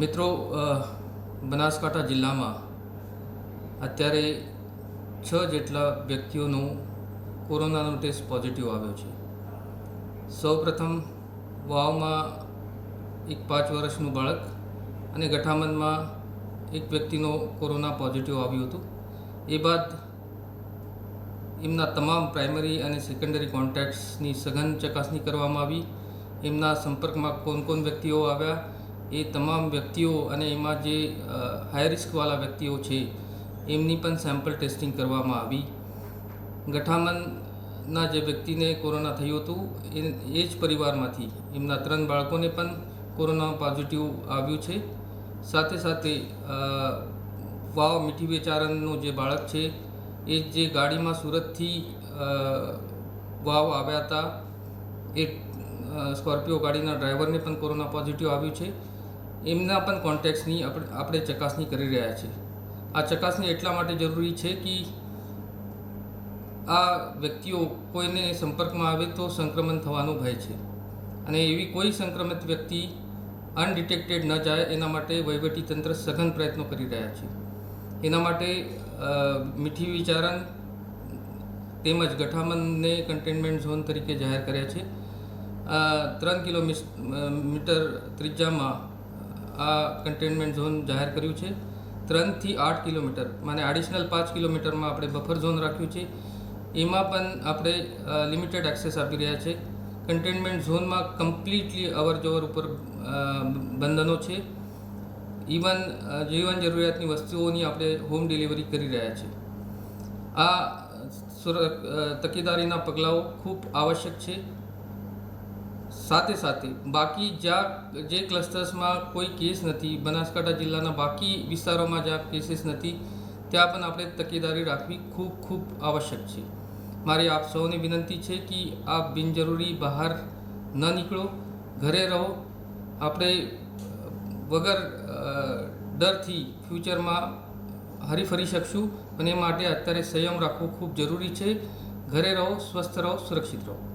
મિત્રો બનાસકાંઠા જિલ્લામાં અત્યારે છ જેટલા વ્યક્તિઓનું કોરોનાનો ટેસ્ટ પોઝિટિવ આવ્યો છે. સૌપ્રથમ વાવમાં એક પાંચ વર્ષનું બાળક અને ગઠામનમાં એક વ્યક્તિનો કોરોના પોઝિટિવ આવ્યું હતું. એ બાદ એમના તમામ પ્રાઇમરી અને સેકન્ડરી કોન્ટેક્ટ્સની સઘન ચકાસણી કરવામાં આવી. એમના સંપર્કમાં કોણ કોણ વ્યક્તિઓ આવ્યા? એ તમામ વ્યક્તિઓ અને એમાં જે હાઈ રિસ્કવાળા વ્યક્તિઓ છે, એમની પણ સેમ્પલ ટેસ્ટિંગ કરવામાં આવી. ગઠામનના જે વ્યક્તિને કોરોના થયું હતું, એ જ પરિવારમાંથી, એમના ત્રણ બાળકોને પણ કોરોના પોઝિટિવ આવ્યું છે. સાથે સાથે વાવ મીઠી વેચારણનું જે બાળક છે, એ જે ગાડીમાં સુરતથી વાવ આવ્યા હતા, એ સ્કોર્પિયો ગાડીના ડ્રાઈવરને પણ કોરોના પોઝિટિવ આવ્યું છે. એમના પણ કોન્ટેક્ટ્સની આપણે આપણે ચકાસણી કરી રહ્યા છીએ. આ ચકાસણી એટલા માટે જરૂરી છે કે આ વ્યક્તિઓ કોઈને સંપર્કમાં આવે તો સંક્રમણ થવાનો ભય છે. અને એવી કોઈ સંક્રમિત વ્યક્તિ અનડિટેક્ટેડ ન જાય, એના માટે વહીવટીતંત્ર સઘન પ્રયત્નો કરી રહ્યા છે. એના માટે મીઠી વિચારણ તેમજ ગઠામનને કન્ટેનમેન્ટ ઝોન તરીકે જાહેર કર્યા છે. ત્રણ કિલોમીટર ત્રિજ્યામાં આ કન્ટેનમેન્ટ ઝોન જાહેર કર્યું છે. ત્રણથી આઠ કિલોમીટર, માને એડિશનલ પાંચ કિલોમીટરમાં આપણે બફર ઝોન રાખ્યું છે. એમાં પણ આપણે લિમિટેડ એક્સેસ આપી રહ્યા છે. કન્ટેનમેન્ટ ઝોનમાં કમ્પ્લીટલી અવર જવર ઉપર બંધનો છે. ઇવન જીવન જરૂરિયાતની વસ્તુઓની આપણે હોમ ડિલિવરી કરી રહ્યા છે. આ તકેદારીના પગલાઓ ખૂબ આવશ્યક છે. સાથે સાથે બાકી જ્યાં જે ક્લસ્ટર્સમાં કોઈ કેસ નથી, બનાસકાંઠા જિલ્લાના બાકી વિસ્તારોમાં જ્યાં કેસીસ નથી, ત્યાં પણ આપણે તકેદારી રાખવી ખૂબ ખૂબ આવશ્યક છે. મારી આપ સૌને વિનંતી છે કે આપ બિનજરૂરી બહાર ન નીકળો, ઘરે રહો. આપણે વગર ડરથી ફ્યુચરમાં હરીફરી શકશું અને એ માટે અત્યારે સંયમ રાખવો ખૂબ જરૂરી છે. ઘરે રહો, સ્વસ્થ રહો, સુરક્ષિત રહો.